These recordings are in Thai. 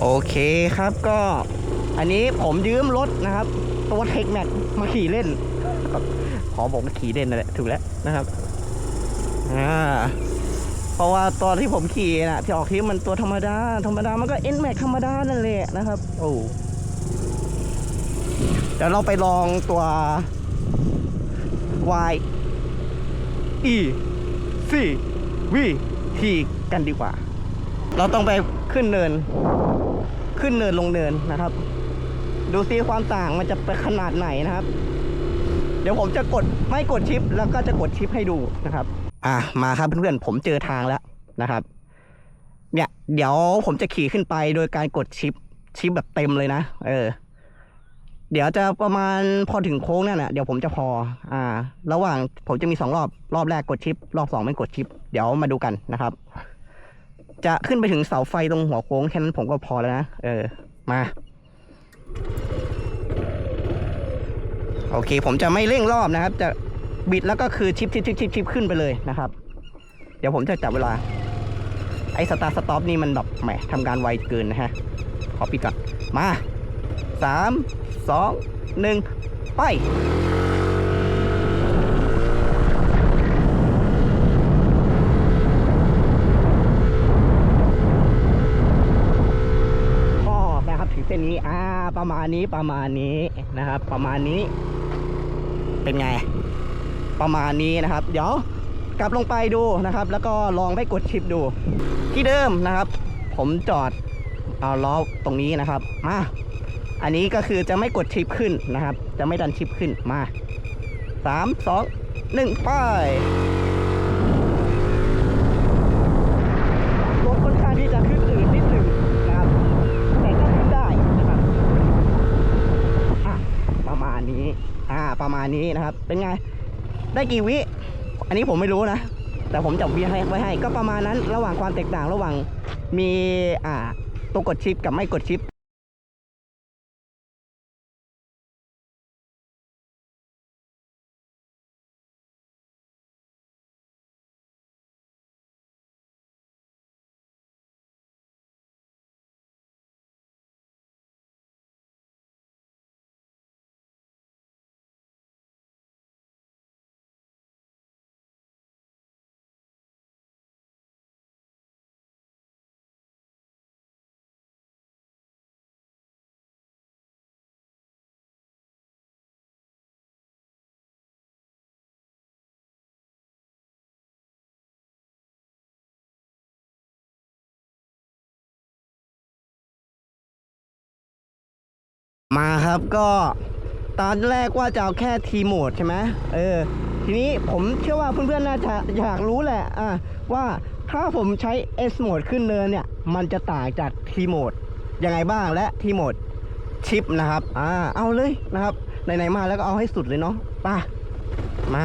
โอเคครับก็อันนี้ผมยืมรถนะครับ ตัวเทคแม็กมาขี่เล่น ขอบอกว่าขี่เล่นนั่นแหละถูกแล้วนะครับอ่าเพราะว่าตอนที่ผมขี่น่ะที่ออกทริปมันตัวธรรมดา ธรรมดามันก็เอ็นแม็กธรรมดานั่นแหละนะครับ โอ้เดี๋ยวเราไปลองตัว Y E C V T กันดีกว่า เราต้องไปขึ้นเนิน ขึ้นเนินลงเนินนะครับ ดูซิความต่างมันจะเป็นขนาดไหนนะครับ เดี๋ยวผมจะกดไม่กดชิป แล้วก็จะกดชิปให้ดูนะครับ อะมาครับเพื่อนๆผมเจอทางแล้วนะครับ เนี่ย เดี๋ยวผมจะขี่ขึ้นไปโดยการกดชิปชิปแบบเต็มเลยนะเออ เดี๋ยวจะประมาณพอถึงโค้งนั่นแหละเดี๋ยวผมจะพอ อ่า ระหว่างผมจะมีสองรอบรอบแรกกดชิป รอบสองไม่กดชิป เดี๋ยวมาดูกันนะครับ จะขึ้นไปถึงเสาไฟตรงหัวโค้งแค่นั้นผมก็พอแล้วนะ เออ มา โอเค ผมจะไม่เร่งรอบนะครับ จะบิดแล้วก็คือชิปชิปชิปชิปชิปขึ้นไปเลยนะครับ เดี๋ยวผมจะจับเวลา ไอ้สตาร์สต็อปนี่มันแบบแหมทำการไวเกินนะฮะ ขอปิดก่อน มาสามสองหนึ่งไป ก็นะครับถึงเส้นนี้อ่าประมาณนี้ประมาณนี้นะครับ ประมาณนี้เป็นไง ประมาณนี้นะครับ เดี๋ยวกลับลงไปดูนะครับ แล้วก็ลองไปกดชิปดู ที่เดิมนะครับ ผมจอดเอาล้อตรงนี้นะครับมาอันนี้ก็คือจะไม่กดชิปขึ้นนะครับ จะไม่ดันชิปขึ้นมาสามสองหนึ่งไป รถค่อนข้างที่จะขึ้นอืดนิดหนึ่งนะครับ แต่ก็ขึ้นได้นะครับอะประมาณนี้ อ่า ประ มาณนี้นะครับ เป็นไง ได้กี่วิ อันนี้ผมไม่รู้นะ แต่ผมจับวิให้ไว้ให้ ก็ประมาณนั้น ระหว่างความแตกต่างระหว่างมีอ่าตัวกดชิปกับไม่กดชิป มาครับก็ตอนแรกว่าจะเอาแค่ทีโหมดใช่ไหมเออ ทีนี้ผมเชื่อว่าเพื่อนๆน่าจะอยากรู้แหละอะว่าถ้าผมใช้ S โหมดขึ้นเนินเนี่ย มันจะต่างจากทีโหมดยังไงบ้างและทีโหมดชิปนะครับอ่าเอาเลยนะครับไหนๆมาแล้วก็เอาให้สุดเลยเนาะไป่ะมา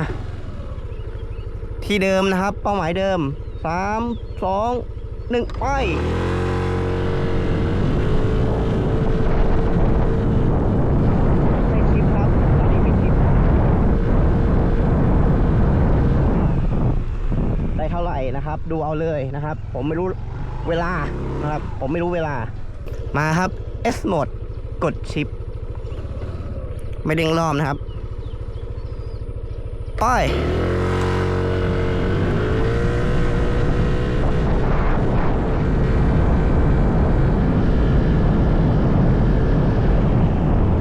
ที่เดิมนะครับ เป้าหมายเดิมสามสองหนึ่งไป ไม่ชิปครับ ตอนนี้ไม่ชิปได้เท่าไหร่นะครับ ดู เลยนะครับ ผมไม่รู้เวลานะครับ ผมไม่รู้เวลา มาครับ S mode กดชิป ไม่เด้งรอบนะครับไป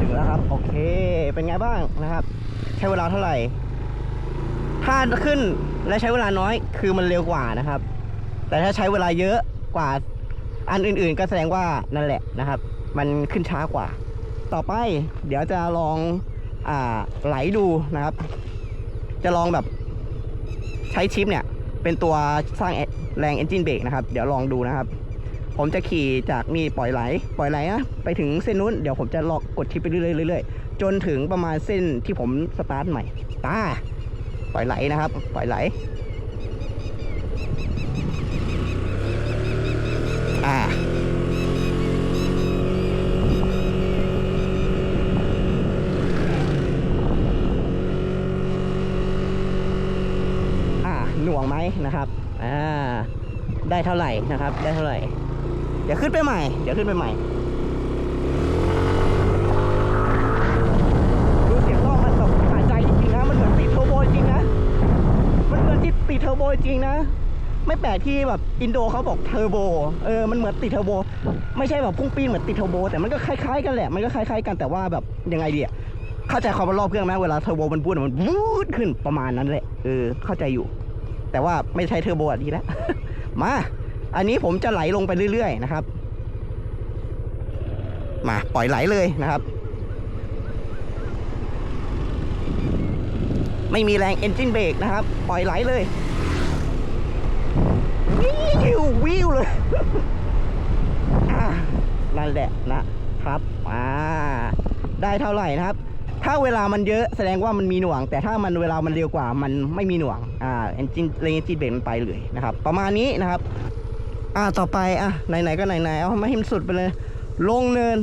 ถึงแล้วครับ โอเค เป็นไงบ้างนะครับ ใช้เวลาเท่าไหร่ ถ้าขึ้นและใช้เวลาน้อยคือมันเร็วกว่านะครับ แต่ถ้าใช้เวลาเยอะกว่าอันอื่นๆ ก็แสดงว่านั่นแหละนะครับ มันขึ้นช้ากว่า ต่อไปเดี๋ยวจะลองอ่าไหลดูนะครับ จะลองแบบใช้ชิปเนี่ย เป็นตัวสร้างแรงเอนจินเบรกนะครับ เดี๋ยวลองดูนะครับ ผมจะขี่จากนี่ปล่อยไหล ปล่อยไหลนะไปถึงเส้นนู้นเดี๋ยวผมจะลอกกดชิปไปเรื่อยๆเรื่อยๆจนถึงประมาณเส้นที่ผมสตาร์ทใหม่ตาปล่อยไหลนะครับ ปล่อยไหล อ่าหน่วงไหมนะครับ อ่า ได้เท่าไหร่นะครับ ได้เท่าไหร่ เดี๋ยวขึ้นไปใหม่ เดี๋ยวขึ้นไปใหม่ ดูเสียงรอบมันแบบสะใจจริงๆนะ มันเหมือนติดเทอร์โบจริงนะ มันเหมือนที่ติดเทอร์โบจริงนะ ไม่แปลกที่แบบอินโดเขาบอกเทอร์โบเออมันเหมือนติดเทอร์โบไม่ใช่แบบพุ่งปีนเหมือนติดเทอร์โบแต่มันก็คล้ายๆกันแหละมันก็คล้ายๆกันแต่ว่าแบบยังไงดีอะเข้าใจความรอบเครื่องไหมเวลาเทอร์โบมันพูดมันวูดขึ้นประมาณนั้นแหละเออเข้าใจอยู่ แต่ว่าไม่ใช่เทอร์โบอะดีแล้วมาอันนี้ผมจะไหลลงไปเรื่อย ๆ นะครับ มาปล่อยไหลเลยนะครับ ไม่มีแรงเอนจินเบรกนะครับ ปล่อยไหลเลย วิวเลยนั่นแหละนะครับอ่าได้เท่าไหร่นะครับ ถ้าเวลามันเยอะแสดงว่ามันมีหน่วง แต่ถ้ามันเวลามันเร็วกว่ามันไม่มีหน่วงอ่าเอนจินเรนจินเบรกมันไปเลยนะครับ ประมาณนี้นะครับ อ่าต่อไปอะไหนๆก็ไหนๆเอามาให้มันสุดไปเลย ลงเนิน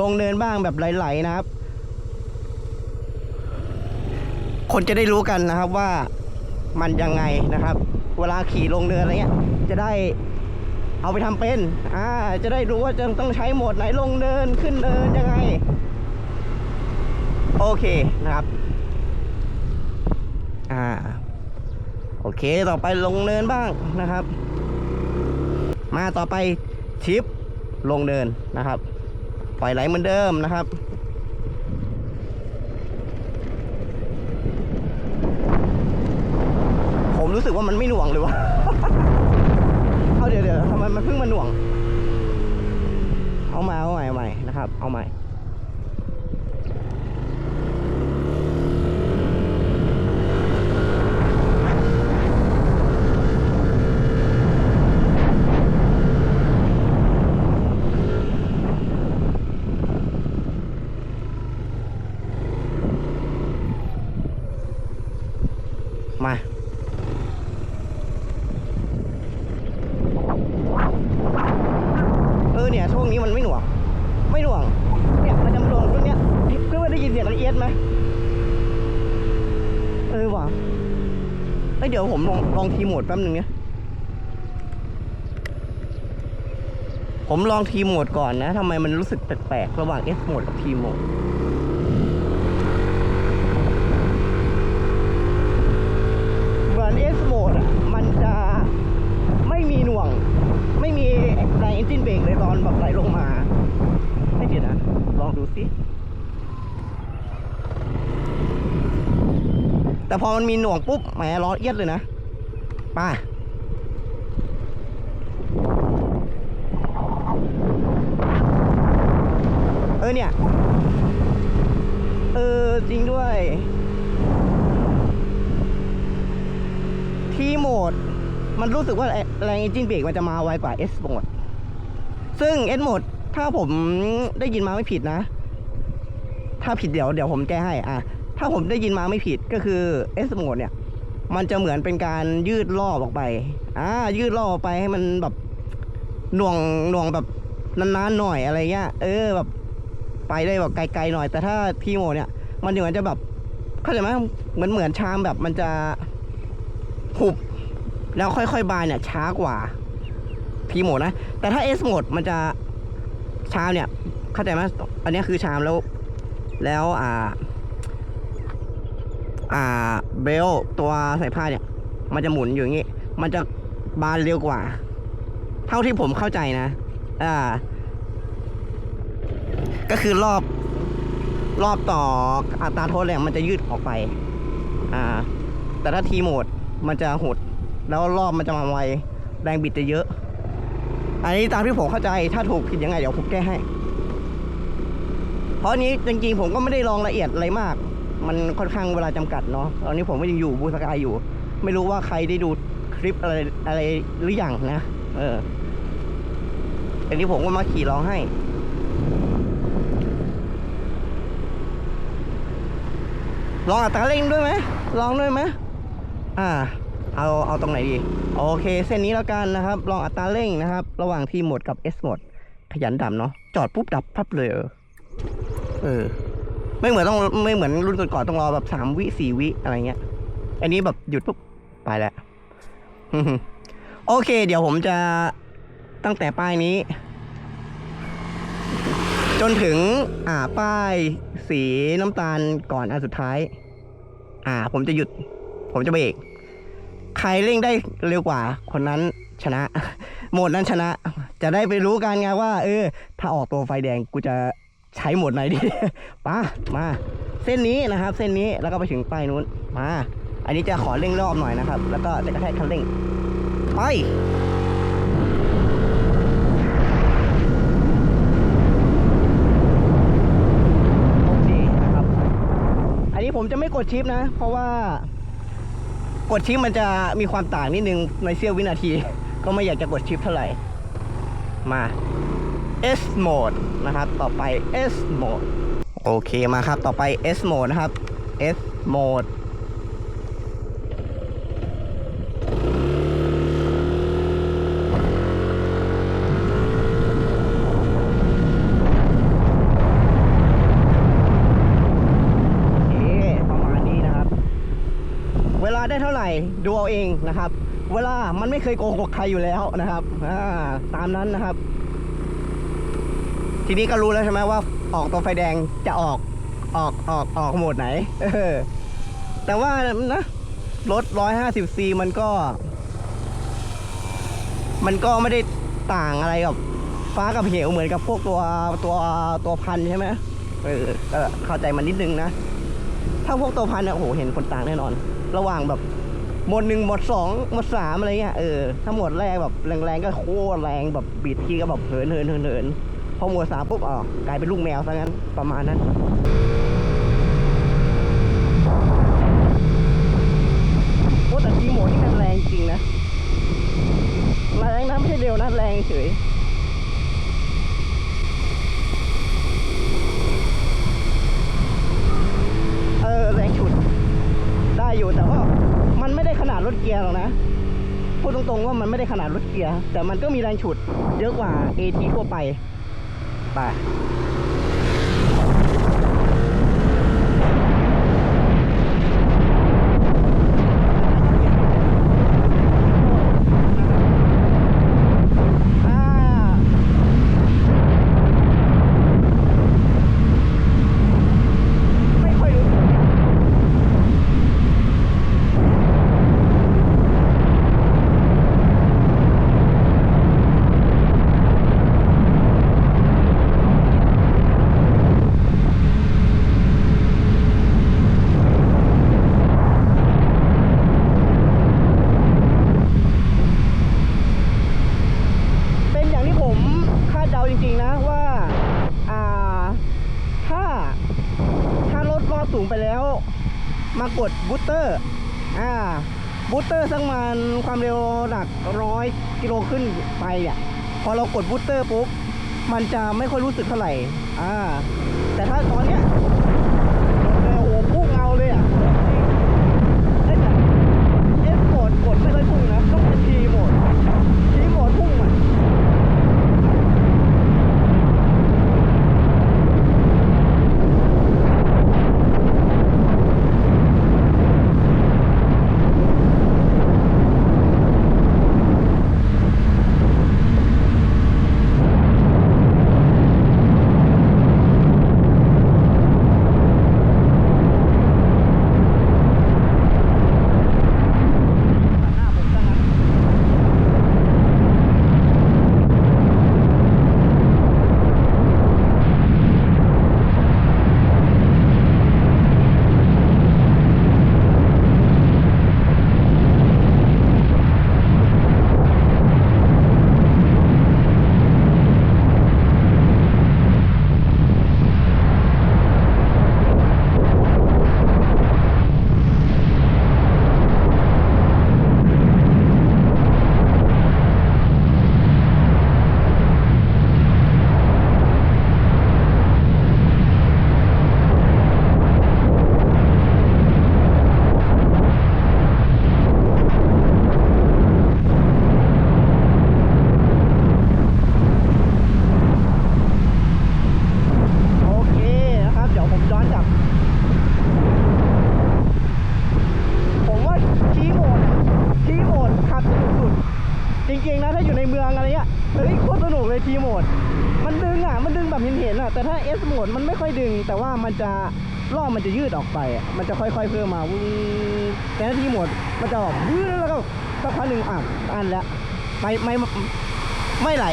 ลงเนินบ้างแบบไหลๆนะครับ คนจะได้รู้กันนะครับว่ามันยังไงนะครับ เวลาขี่ลงเนินอะไรเงี้ย จะได้เอาไปทำเป็น อ่า จะได้รู้ว่าจะต้องใช้โหมดไหนลงเนินขึ้นเนินยังไง โอเคนะครับ อ่า โอเค ต่อไปลงเนินบ้างนะครับ มาต่อไปชิปลงเนินนะครับ ปล่อยไหลเหมือนเดิมนะครับ ผมรู้สึกว่ามันไม่หน่วงเลยวะ เอาเดี๋ยวเดี๋ยวทำไมมันเพิ่งมาหน่วง เอามาเอาใหม่เอาใหม่นะครับ เอาใหม่ มา เออเนี่ยช่วงนี้มันไม่หน่วง ไม่หน่วง เนี่ยมันจะมาโดนตรงเนี้ยเพื่อนได้ยินเสียงละเอียดไหมเออว่ะเอ้ ยเดี๋ยวผมลองลองทีโหมดแป๊บนึงเนี่ยผมลองทีโหมดก่อนนะทำไมมันรู้สึกแปลกๆระหว่าง S โหมดกับทีโหมดเหมือน S โหมดอะ มันจะไม่มีหน่วง ไม่มีแรงเอนจินเบรกเลยตอนแบบไหลลงมา ไม่เดี๋ยวนะ ลองดูสิ แต่พอมันมีหน่วงปุ๊บแหมล้อเอียดเลยนะไป้าเออเนี่ย เออ จริงด้วย ที่โหมด มันรู้สึกว่าแรงเอนจินเบรกมันจะมาไวกว่า S โหมด ซึ่ง S โหมด ถ้าผมได้ยินมาไม่ผิดนะ ถ้าผิดเดี๋ยวเดี๋ยวผมแก้ให้ อะ ถ้าผมได้ยินมาไม่ผิดก็คือ S โหมดเนี่ย มันจะเหมือนเป็นการยืดรอบออกไปอ่ายืดรอบออกไปให้มันแบบหน่วงหน่วงแบบนานๆหน่อยอะไรเงี้ยเออแบบไปได้แบบไกลๆหน่อย แต่ถ้าทีโมดเนี่ย มันเหมือนจะแบบเข้าใจไหมเหมือนเหมือนชามแบบมันจะหุบแล้วค่อยๆบานเนี่ย ช้ากว่าทีโมดนะ แต่ถ้า S โหมดมันจะชามเนี่ย เข้าใจไหมอันนี้คือชามแล้ว แล้วอ่า อ่าเบลตัวใส่ผ้าเนี่ย มันจะหมุนอยู่อย่างงี้ มันจะบานเร็วกว่า เท่าที่ผมเข้าใจนะ อ่า ก็คือรอบ รอบต่ออัตราโทษแรงมันจะยืดออกไป อ่า แต่ถ้าทีโหมดมันจะหด แล้วรอบมันจะมาไวแรงบิดจะเยอะ อันนี้ตามที่ผมเข้าใจ ถ้าถูกผิดยังไงเดี๋ยวผมแก้ให้ เพราะนี้จริงๆผมก็ไม่ได้ลองละเอียดอะไรมาก มันค่อนข้างเวลาจำกัดเนาะตอนนี้ผมก็ยังอยู่บูสกายอยู่ ไม่รู้ว่าใครได้ดูคลิปอะไรอะไรหรือยังนะ เอออันนี้ผมก็มาขี่ลองให้ ลองอัตราเร่งด้วยไหมลองด้วยไหมอ่า เอาเอาตรงไหนดี โอเค เส้นนี้แล้วกันนะครับ ลองอัตราเร่งนะครับ ระหว่างทีโหมดกับ S หมด ขยันดับเนาะจอดปุ๊บดับพับเลย เออ ไม่เหมือนต้องไม่เหมือนรุ่นก่อนๆต้องรอแบบสามวิสี่วิอะไรเงี้ย อันนี้แบบหยุดปุ๊บไปแล้วโอเค เดี๋ยวผมจะตั้งแต่ป้ายนี้ จนถึง อ่าป้ายสีน้ำตาลก่อนอันสุดท้าย อ่า ผมจะหยุด ผมจะเบรกใครเร่งได้เร็วกว่า คนนั้นชนะ โหมดนั้นชนะ จะได้ไปรู้กันไงว่า เออ ถ้าออกตัวไฟแดงกูจะ ใช้หมดไหนดีป้ามา เส้นนี้นะครับ เส้นนี้แล้วก็ไปถึงป้ายนู้นมา อันนี้จะขอเร่งรอบหน่อยนะครับ แล้วก็จะกระแทกคันเร่งไปโอเคนะครับอันนี้ผมจะไม่กดชิปนะ เพราะว่ากดชิปมันจะมีความต่างนิดนึงในเสี้ยววินาที ก็ไม่อยากจะกดชิปเท่าไหร่ มา S mode นะครับ ต่อไป S mode โอเคมาครับ ต่อไป S mode นะครับ S mode เคประมาณนี้นะครับเวลาได้เท่าไหร่ดูเอาเองนะครับ เวลามันไม่เคยโกหกใครอยู่แล้วนะครับอ่าตามนั้นนะครับ ทีนี้ก็รู้แล้วใช่ไหมว่าออกตัวไฟแดงจะออกออกออกออกโหมดไหนเออแต่ว่านะรถ 150C มันก็ มันก็ไม่ได้ต่างอะไรกับฟ้ากับเหวเหมือนกับพวกตัวตัวตัวพันใช่ไหมเออเข้าใจมันนิดนึงนะ ถ้าพวกตัวพันเนี่ยโอ้โหเห็นคนต่างแน่นอน ระหว่างแบบโหมดหนึ่งโหมดสองโหมดสามอะไรเงี้ยเออถ้าโหมดแรกแบบแรงๆก็โคตรแรงแบบบีดทีก็แบบเหินเหินเหินเหิน อหมดสามปุ๊บอ๋อกลายเป็นลูกแมวซะงั้นประมาณนั้นโอ้แต่ทีโหมดนี่มันแรงจริงนะแรงนะไม่ใช่เร็วนะแรงเฉยเออแรงฉุด ได้อยู่แต่ว่ามันไม่ได้ขนาดรถเกียร์หรอกนะพูดตรงๆว่ามันไม่ได้ขนาดรถเกียร์แต่มันก็มีแรงฉุดเยอะกว่า AT ทั่วไป ไป อ่า ไม่ค่อยรู้สึกเป็นอย่างที่ผมคาดเดา จริงๆนะว่าอ่าถ้าถ้ารถรอบสูงไปแล้ว มากดบูสเตอร์อ่าบูสเตอร์สักมันความเร็วหนักร้อยกิโลขึ้นไปอะพอเรากดบูสเตอร์ปุ๊บมันจะไม่ค่อยรู้สึกเท่าไหร่อ่าแต่ถ้าตอนเนี้ย แต่ว่ามันจะรอบมันจะยืดออกไป มันจะค่อย ๆ เพิ่มมาวุ้งแต่นาทีหมด มันจะออกวื้แล้วก็สักพักหนึ่งอะอันแล้วไม่ไม่ไม่ไหล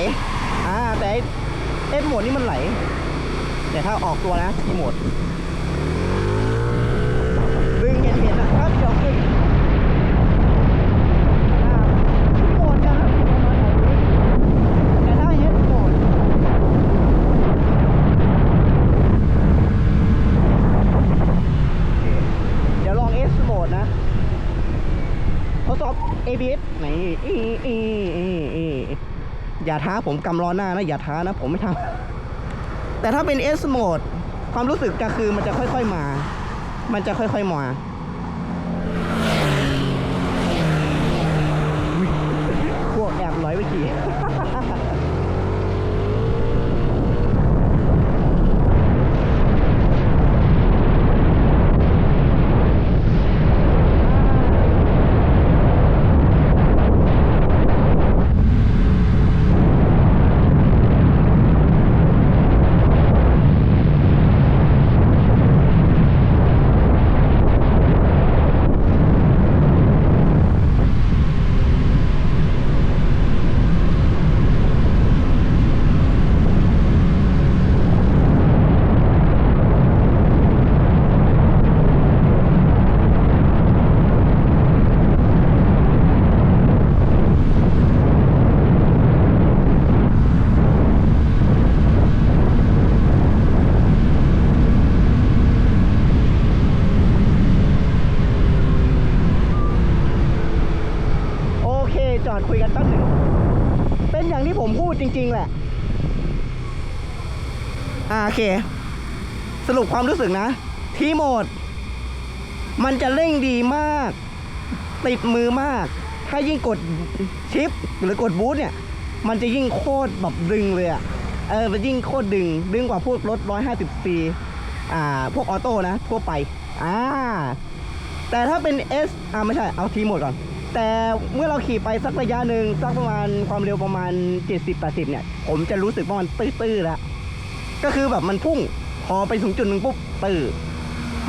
อ่า แต่ S โหมดนี่มันไหล แต่ถ้าออกตัวนะทีโหมดดึงเห็นเห็นนะครับเดี๋ยวดึงอ่าทีโหมดจะครับประมาณไหนแต่ถ้า S โหมด เดี๋ยวลอง S โหมดนะ ทดสอบ ABS ไหน อีอีอีอีอย่าท้าผมกำล้อหน้านะ อย่าท้านะ ผมไม่ทำแต่ถ้าเป็น S mode ความรู้สึกก็คือมันจะค่อย ๆมา มันจะค่อยๆมาพวกแอบร้อยไปกี่ โอเค จอดคุยกันแป๊บหนึ่ง เป็นอย่างที่ผมพูดจริง ๆ แหละ อ่าโอเค สรุปความรู้สึกนะ ทีโหมด มันจะเร่งดีมาก ติดมือมาก ถ้ายิ่งกดชิป หรือกดบูทเนี่ย มันจะยิ่งโคตรแบบดึงเลยอะเออมันยิ่งโคตรดึง ดึงกว่าพวกรถ150ซีอ่า พวกออโต้นะทั่วไป อ่า แต่ถ้าเป็น S อ่าไม่ใช่ เอาทีโหมดก่อน แต่เมื่อเราขี่ไปสักระยะหนึ่งสักประมาณความเร็วประมาณ 70-80 เนี่ย ผมจะรู้สึกว่ามันตื้อๆแล้ว ก็คือแบบมันพุ่งพอไปถึงจุดหนึ่งปุ๊บตื้อ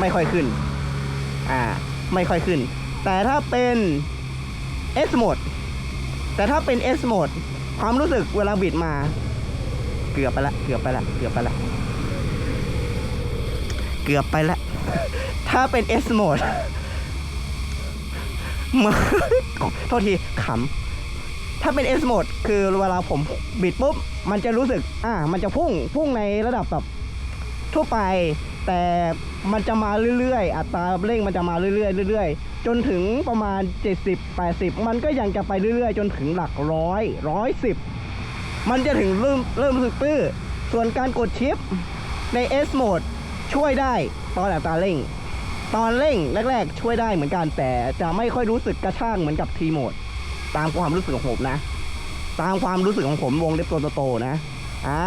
ไม่ค่อยขึ้น อ่า ไม่ค่อยขึ้น แต่ถ้าเป็น S mode แต่ถ้าเป็น S mode ความรู้สึกเวลาบิดมา เกือบไปละ เกือบไปละ เกือบไปละ เกือบไปละ ถ้าเป็น S mode มาโทษทีขำ ถ้าเป็น S mode คือเวลาผมบิดปุ๊บ มันจะรู้สึก อ่า มันจะพุ่ง พุ่งในระดับแบบทั่วไป แต่มันจะมาเรื่อยๆ อัตราเร่งมันจะมาเรื่อยๆ เรื่อยๆ จนถึงประมาณ 70 80 มันก็ยังจะไปเรื่อยๆ จนถึงหลักร้อยร้อยสิบมันจะถึงเริ่มเริ่มรู้สึกตื้อ ส่วนการกดชิปใน S mode ช่วยได้ตอนอัตราเร่ง ตอนเร่งแรกๆ ช่วยได้เหมือนกันแต่จะไม่ค่อยรู้สึกกระช่างเหมือนกับทีโหมด ตามความรู้สึกของผมนะ ตามความรู้สึกของผมวงเล็บตัวโตๆนะ อ่า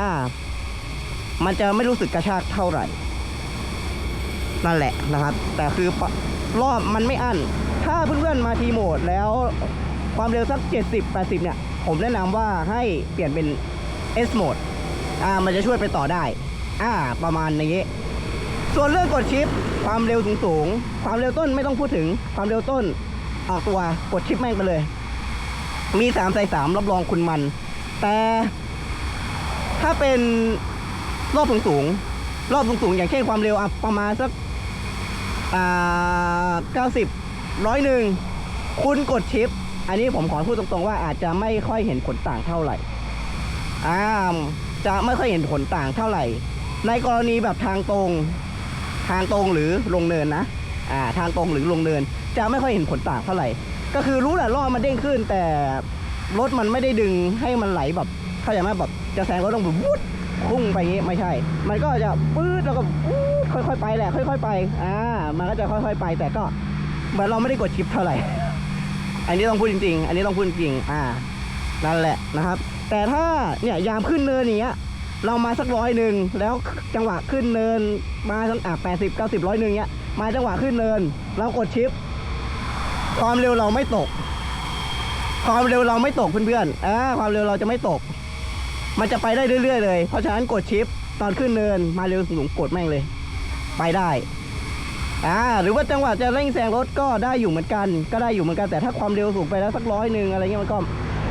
มันจะไม่รู้สึกกระชากเท่าไหร่ นั่นแหละนะครับ แต่คือรอบมันไม่อั้น ถ้าเพื่อนๆมาทีโหมดแล้วความเร็วสัก 70 80 เนี่ย ผมแนะนำว่าให้เปลี่ยนเป็น S mode อ่า มันจะช่วยไปต่อได้ อ่า ประมาณนี้ ส่วนเรื่องกดชิป ความเร็วสูงสูงๆความเร็วต้นไม่ต้องพูดถึง ความเร็วต้น ออกตัว กดชิปแม่งไปเลย มีสามใส่สามรับรองคุณมัน แต่ถ้าเป็นรอบสูงสูงรอบสูงสูงอย่างเช่นความเร็วอประมาณสักอ่าเก้าสิบร้อยหนึ่งคุณกดชิป อันนี้ผมขอพูดตรงๆว่าอาจจะไม่ค่อยเห็นผลต่างเท่าไหร่อ่าจะไม่ค่อยเห็นผลต่างเท่าไหร่ ในกรณีแบบทางตรง ทางตรงหรือลงเนินนะอ่าทางตรงหรือลงเนิน จะไม่ค่อยเห็นผลต่างเท่าไหร่ ก็คือรู้แหละล้อมันเด้งขึ้น แต่รถมันไม่ได้ดึงให้มันไหลแบบเข้าใจไหมแบบจะแซงก็ต้องแบบวุดพุ่งไปงี้ไม่ใช่ มันก็จะปื๊ดแล้วก็วูดค่อยๆไปแหละ ค่อย ๆ ไป อ่า มันก็จะค่อย ๆ ไป แต่ก็เหมือนเราไม่ได้กดชิปเท่าไหร่ อันนี้ต้องพูดจริง ๆ อันนี้ต้องพูดจริง อ่า นั่นแหละนะครับ แต่ถ้าเนี่ยยามขึ้นเนินอย่างเงี้ย เรามาสักร้อยหนึ่งแล้วจังหวะขึ้นเนินมาสักอะแปดสิบเก้าสิบร้อยหนึ่งเงี้ย มาจังหวะขึ้นเนิน เรากดชิป ความเร็วเราไม่ตก ความเร็วเราไม่ตกเพื่อนๆอ่าความเร็วเราจะไม่ตก มันจะไปได้เรื่อยๆเลย เพราะฉะนั้นกดชิปตอนขึ้นเนินมาเร็วสูงกดแม่งเลย ไปได้อ่าหรือว่าจังหวะจะเร่งแซงรถก็ได้อยู่เหมือนกัน ก็ได้อยู่เหมือนกันแต่ถ้าความเร็วสูงไปแล้วสักร้อยหนึ่งอะไรเงี้ยมันก็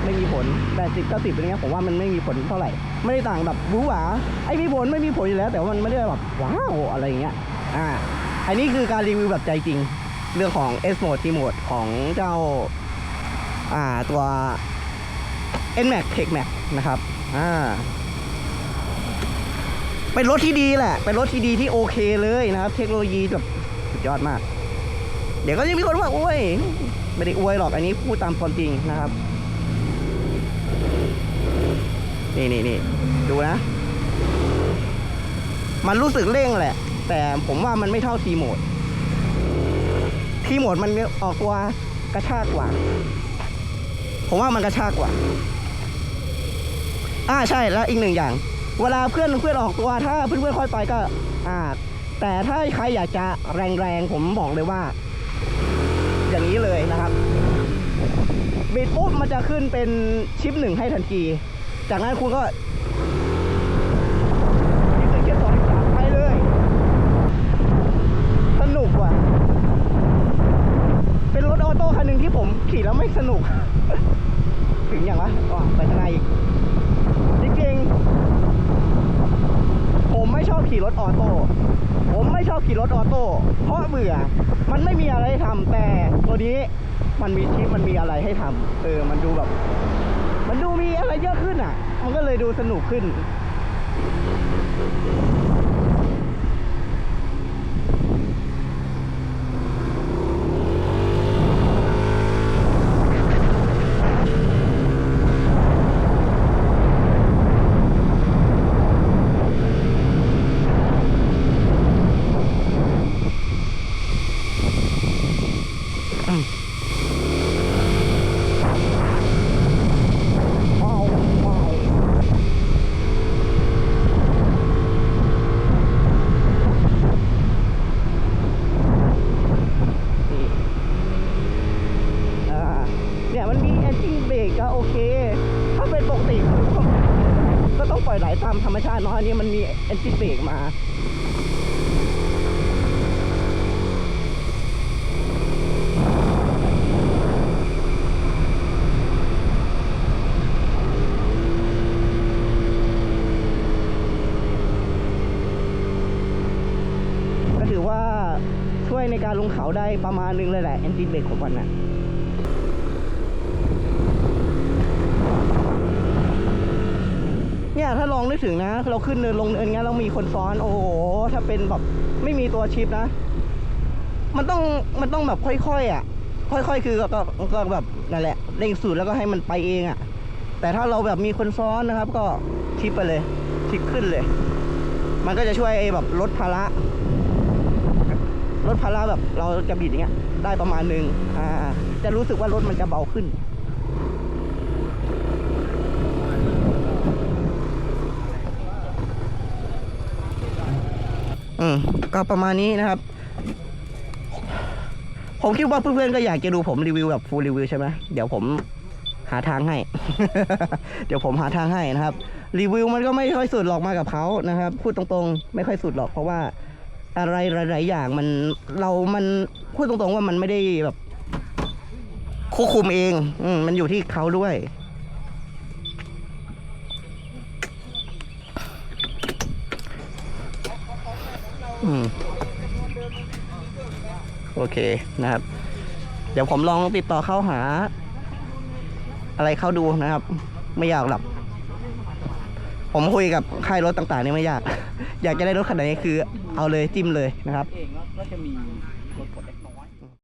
ไม่มีผลแปดสิบเก้าสิบอะไรเงี้ยผมว่ามันไม่มีผลเท่าไหร่ ไม่ได้ต่างแบบหวือหวาไอ้มีผลไม่มีผลอยู่แล้ว แต่ว่ามันไม่ได้แบบว้าวอะไรเงี้ยอ่าอันนี้คือการรีวิวแบบใจจริง เรื่องของ S Mode T Mode ของเจ้าอ่าตัว N Max Tech Max นะครับอ่าเป็นรถที่ดีแหละ เป็นรถที่ดีที่โอเคเลยนะครับ เทคโนโลยีแบบสุดยอดมาก เดี๋ยวก็จะมีคนว่าอ้ยไม่ได้อวยหรอกอันนี้พูดตามความจริงนะครับ นี่นี่นี่ดูนะ มันรู้สึกเร่งแหละ แต่ผมว่ามันไม่เท่าทีโหมด ทีโหมดมันออกตัวกระชากกว่า ผมว่ามันกระชากกว่าอ่าใช่แล้วอีกหนึ่งอย่าง เวลาเพื่อนเพื่อนออกตัวถ้าเพื่อนเพื่อนค่อยไปก็ อ่า แต่ถ้าใครอยากจะแรงๆผมบอกเลยว่า อย่างนี้เลยนะครับบิดปุ๊บมันจะขึ้นเป็นชิปหนึ่งให้ทันที จากนั้นคุณก็ชิปหนึ่งชิปสองชิปสามไปเลย สนุกว่ะ เป็นรถออโต้คันหนึ่งที่ผม ขี่แล้วไม่สนุก ถึงอย่างวะอ๋อไปข้างในอีก จริงๆ ผมไม่ชอบขี่รถออโต้ ผมไม่ชอบขี่รถออโต้ เพราะเบื่อ มันไม่มีอะไรให้ทำแต่ตัวนี้มันมีชิปมันมีอะไรให้ทำเออ มันดูแบบ มันดูมีอะไรเยอะขึ้นอะ มันก็เลยดูสนุกขึ้น ว้าวว้าวนี่อ่าเนี่ยมันมีแอนจิ้งเบรกก็โอเค ถ้าเป็นปกติก็ก็ต้องปล่อยไหลตามธรรมชาติเนาะอันนี้มันมีแอนจิ้งเบรกมา ก็ถือว่าช่วยในการลงเขา ได้ประมาณนึงเลยแหละแอนติเบรกของมันนะเนี่ยถ้าลองนึกถึงนะ เราขึ้นเนินลงเนินเงี้ยเรามีคนซ้อน โอ้โห ถ้าเป็นแบบไม่มีตัวชิปนะ มันต้องมันต้องแบบค่อยๆอะ ค่อยๆ คือก็ก็กแบบนั่นแหละเร่งสูดแล้วก็ให้มันไปเองอะ แต่ถ้าเราแบบมีคนซ้อนนะครับ ก็ชิปไปเลย ชิปขึ้นเลย มันก็จะช่วยแบบลดภาระ ลดภาระแบบเราจะบิดอย่างเงี้ย ได้ประมาณหนึ่งอ่า จะรู้สึกว่ารถมันจะเบาขึ้น อืมก็ประมาณนี้นะครับ ผมคิดว่าเพื่อนๆก็อยากจะดูผมรีวิวแบบฟูลรีวิวใช่ไหมเดี๋ยวผมหาทางให้ เดี๋ยวผมหาทางให้นะครับ รีวิวมันก็ไม่ค่อยสุดหรอกมากับเขานะครับ พูดตรงๆ ไม่ค่อยสุดหรอกเพราะว่า อะไรหลายๆอย่างมันเรามันพูดตรงๆว่ามันไม่ได้แบบควบคุมเองอืมมันอยู่ที่เขาด้วย อืมโอเคนะครับ เดี๋ยวผมลองติดต่อเข้าหา อะไรเข้าดูนะครับ ไม่อยากหรอก ผมคุยกับค่ายรถต่างๆนี่ไม่ยาก อยากจะได้รถคันไหนคือเอาเลยจิ้มเลยนะครับ เองก็จะมี